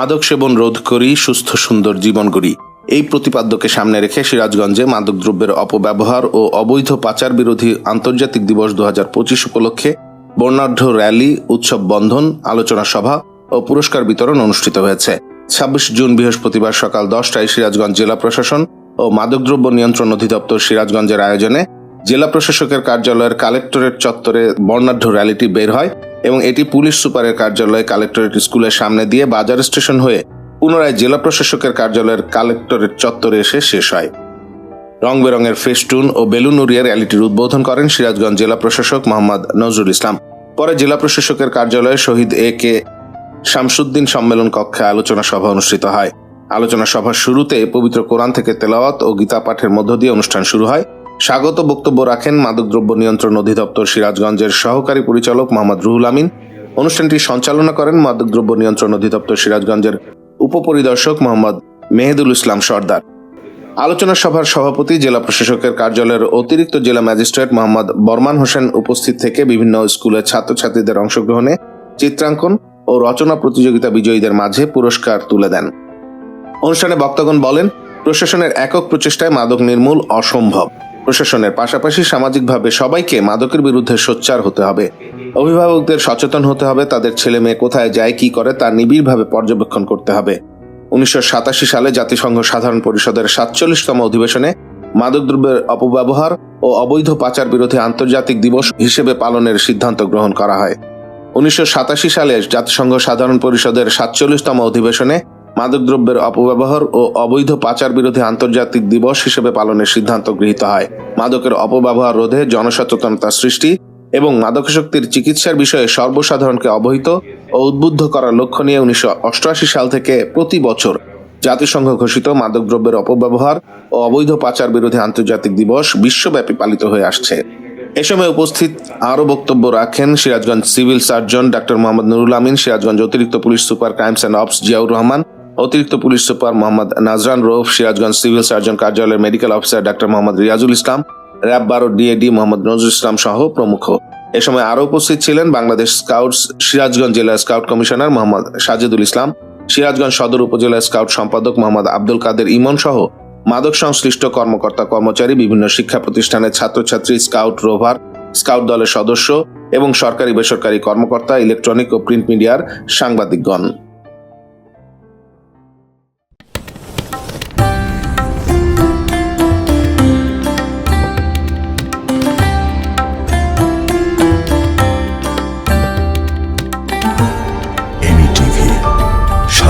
মাদক সেবন রোধ করি, সুস্থ, সুন্দর জীবন গড়ি। এই প্রতিপাদ্যকে সামনে রেখে সিরাজগঞ্জে মাদকদ্রব্যের অপব্যবহার ও অবৈধ পাচার বিরোধী আন্তর্জাতিক দিবস দুহাজার পঁচিশ উপলক্ষে বর্ণাঢ্য র্যালি, উৎসব বন্ধন, আলোচনা সভা ও পুরস্কার বিতরণ অনুষ্ঠিত হয়েছে। ছাব্বিশ জুন বৃহস্পতিবার সকাল দশটায় সিরাজগঞ্জ জেলা প্রশাসন ও মাদকদ্রব্য নিয়ন্ত্রণ অধিদপ্তর সিরাজগঞ্জের আয়োজনে জেলা প্রশাসকের কার্যালয়ের কালেক্টরেট চত্বরে বর্ণাঢ্য র্যালিটি বের হয়। এবং এটি পুলিশ সুপারের কার্যালয়ে কালেক্টরেট স্কুলের সামনে দিয়ে বাজার স্টেশন হয়ে পুনরায় জেলা প্রশাসকের কার্যালয়ের কালেক্টরেট চত্বরে এসে শেষ হয়। রং বেরঙের ফেস্টুন ও বেলুন উড়িয়ে র্যালিটির উদ্বোধন করেন সিরাজগঞ্জ জেলা প্রশাসক মোহাম্মদ নজরুল ইসলাম। পরে জেলা প্রশাসকের কার্যালয়ে শহীদ এ কে শামসুদ্দিন সম্মেলন কক্ষে আলোচনা সভা অনুষ্ঠিত হয়। আলোচনা সভার শুরুতে পবিত্র কোরআন থেকে তেলাওয়াত ও গীতা পাঠের মধ্য দিয়ে অনুষ্ঠান শুরু হয়। স্বাগত বক্তব্য রাখেন মাদকদ্রব্য নিয়ন্ত্রণ অধিদপ্তর সিরাজগঞ্জের সহকারী পরিচালক মোহাম্মদ রুহুল আমিন। অনুষ্ঠানটি সঞ্চালনা করেন মাদকদ্রব্য নিয়ন্ত্রণ অধিদপ্তর সিরাজগঞ্জের উপপরিদর্শক মোহাম্মদ মেহেদুল ইসলাম সর্দার। আলোচনা সভার সভাপতি, জেলা প্রশাসকের কার্যালয়ের অতিরিক্ত জেলা ম্যাজিস্ট্রেট মোহাম্মদ বরমান হোসেন উপস্থিত থেকে বিভিন্ন স্কুলের ছাত্রছাত্রীদের অংশগ্রহণে চিত্রাঙ্কন ও রচনা প্রতিযোগিতা বিজয়ীদের মাঝে পুরস্কার তুলে দেন। অনুষ্ঠানে বক্তাগণ বলেন, প্রশাসনের একক প্রচেষ্টায় মাদক নির্মূল অসম্ভব। প্রশাসনের পাশাপাশি সামাজিকভাবে সবাইকে মাদকের বিরুদ্ধে সোচ্চার হতে হবে। অভিভাবকদের সচেতন হতে হবে, তাদের ছেলে মেয়ে কোথায় যায়, কি করে, তা নিবিড়ভাবে পর্যবেক্ষণ করতে হবে। উনিশশো সাতাশি সালে জাতিসংঘ সাধারণ পরিষদের সাতচল্লিশতম অধিবেশনে মাদকদ্রব্যের অপব্যবহার ও অবৈধ পাচার বিরোধী আন্তর্জাতিক দিবস হিসেবে পালনের সিদ্ধান্ত গ্রহণ করা হয়। উনিশশো সাতাশি সালে জাতিসংঘ সাধারণ পরিষদের সাতচল্লিশতম অধিবেশনে মাদকদ্রব্যের অপব্যবহার ও অবৈধ পাচার বিরোধী আন্তর্জাতিক দিবস হিসেবে পালনের সিদ্ধান্ত গৃহীত হয়। মাদকের অপব্যবহার রোধে জনসচেতনতা সৃষ্টি এবং মাদকাসক্তির চিকিৎসার বিষয়ে সর্বসাধারণকে অবহিত ও উদ্বুদ্ধ করার লক্ষ্য নিয়ে উনিশশো অষ্টআশি সাল থেকে প্রতি বছর জাতিসংঘ ঘোষিত মাদকদ্রব্যের অপব্যবহার ও অবৈধ পাচার বিরোধী আন্তর্জাতিক দিবস বিশ্বব্যাপী পালিত হয়ে আসছে। এ সময় উপস্থিত আরও বক্তব্য রাখেন Sirajganj civil surgeon doctor Mohammad Nurul Amin, Sirajganj অতিরিক্ত police super crimes and ops Ziaur Rahman অতিরিক্ত police super Mohammad Najran Rauf, Sirajganj civil surgeon কার্যালয়ের medical officer doctor Mohammad Riazul Islam, RAB বারো ডিএডি মোহাম্মদ নজরুল ইসলাম সহ প্রমুখ। এ সময় আরও উপস্থিত ছিলেন বাংলাদেশ স্কাউটস, সিরাজগঞ্জ জেলা স্কাউট কমিশনার মোহাম্মদ সাজেদুল ইসলাম, সিরাজগঞ্জ সদর উপজেলা স্কাউট সম্পাদক মোহাম্মদ আব্দুল কাদের ইমন সহ মাদক সংশ্লিষ্ট কর্মকর্তা, কর্মচারী, বিভিন্ন শিক্ষা প্রতিষ্ঠানের ছাত্রছাত্রী, স্কাউট রোভার, স্কাউট দলের সদস্য এবং সরকারি বেসরকারি কর্মকর্তা, ইলেকট্রনিক ও প্রিন্ট মিডিয়ার সাংবাদিকগণ।